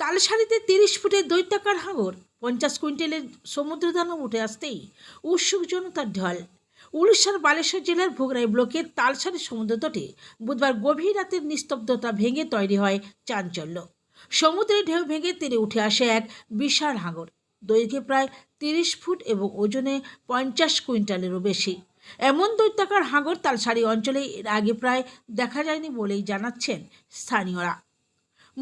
তালসারিতে তিরিশ ফুটের দৈত্যাকার হাঙর, পঞ্চাশ কুইন্টালের সমুদ্রদানব উঠে আসতেই উৎসুক জনতার ঢল। উড়িষ্যার বালেশ্বর জেলার ভোগরাই ব্লকের তালসারি সমুদ্র তটে বুধবার গভীর রাতের নিস্তব্ধতা ভেঙে তৈরি হয় চাঞ্চল্য। সমুদ্রের ঢেউ ভেঙে তীরে উঠে আসে এক বিশাল হাঙর। দৈর্ঘ্যে প্রায় তিরিশ ফুট এবং ওজনে পঞ্চাশ কুইন্টালেরও বেশি। এমন দৈত্যাকার হাঙর তালসারি অঞ্চলে এর আগে প্রায় দেখা যায়নি বলেই জানাচ্ছেন স্থানীয়রা।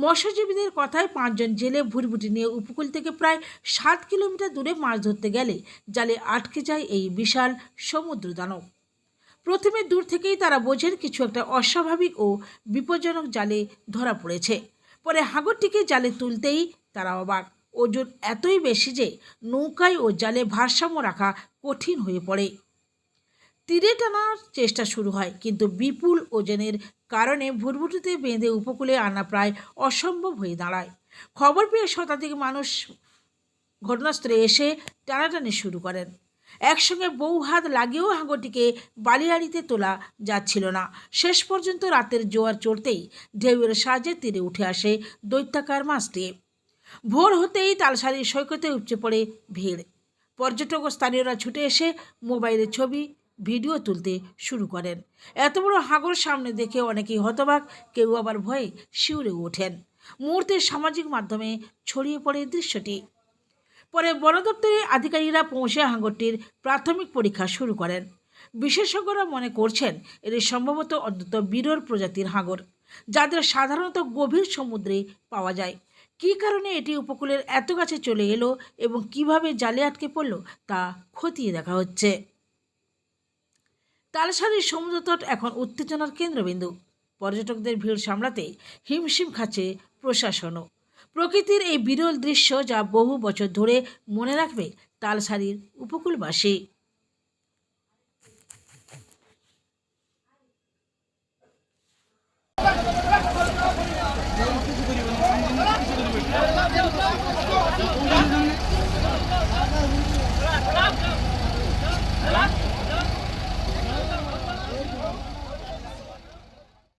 মৎস্যজীবীদের কথায় পাঁচজন জেলে ভুটভুটি নিয়ে উপকূল থেকে প্রায় সাত কিলোমিটার দূরে মাছ ধরতে গেলে জালে আটকে যায় এই বিশাল সমুদ্র দানব। প্রথমে দূর থেকেই তারা বোঝেন কিছু একটা অস্বাভাবিক ও বিপজ্জনক জালে ধরা পড়েছে। পরে হাঙরটিকে জালে তুলতেই তারা অবাক। ওজন এতই বেশি যে নৌকায় ও জালে ভারসাম্য রাখা কঠিন হয়ে পড়ে। তীরে টানার চেষ্টা শুরু হয়, কিন্তু বিপুল ওজনের কারণে ভুটভুটিতে বেঁধে উপকূলে আনা প্রায় অসম্ভব হয়ে দাঁড়ায়। খবর পেয়ে শতাধিক মানুষ ঘটনাস্থলে এসে টানাটানি শুরু করেন। একসঙ্গে বউ হাত লাগিয়েও হাঙ্গরটিকে বালিয়াড়িতে তোলা যাচ্ছিল না। শেষ পর্যন্ত রাতের জোয়ার চড়তেই ঢেউয়ের সাহায্যে তীরে উঠে আসে দৈত্যাকার মাছটি। ভোর হতেই তালসারির সৈকতে উপচে পড়ে ভিড়। পর্যটক ও স্থানীয়রা ছুটে এসে মোবাইলে ছবি ভিডিও তুলতে শুরু করেন। এত বড় হাঙর সামনে দেখে অনেকেই হতবাক, কেউ আবার ভয়ে শিউরে ওঠেন। মুহূর্তে সামাজিক মাধ্যমে ছড়িয়ে পড়ে দৃশ্যটি। পরে বন দপ্তরের আধিকারিকরা পৌঁছে হাঙরটির প্রাথমিক পরীক্ষা শুরু করেন। বিশেষজ্ঞরা মনে করছেন, এটি সম্ভবত অন্তত বিরল প্রজাতির হাঙর যাদের সাধারণত গভীর সমুদ্রে পাওয়া যায়। কী কারণে এটি উপকূলের এত কাছে চলে এলো এবং কীভাবে জালে আটকে পড়ল তা খতিয়ে দেখা হচ্ছে। তালসারির সমুদ্রতট এখন উত্তেজনার কেন্দ্রবিন্দু। পর্যটকদের ভিড় সামলাতে হিমশিম খাচ্ছে প্রশাসনও। প্রকৃতির এই বিরল দৃশ্য যা বহু বছর ধরে মনে রাখবে তালসারির উপকূলবাসী।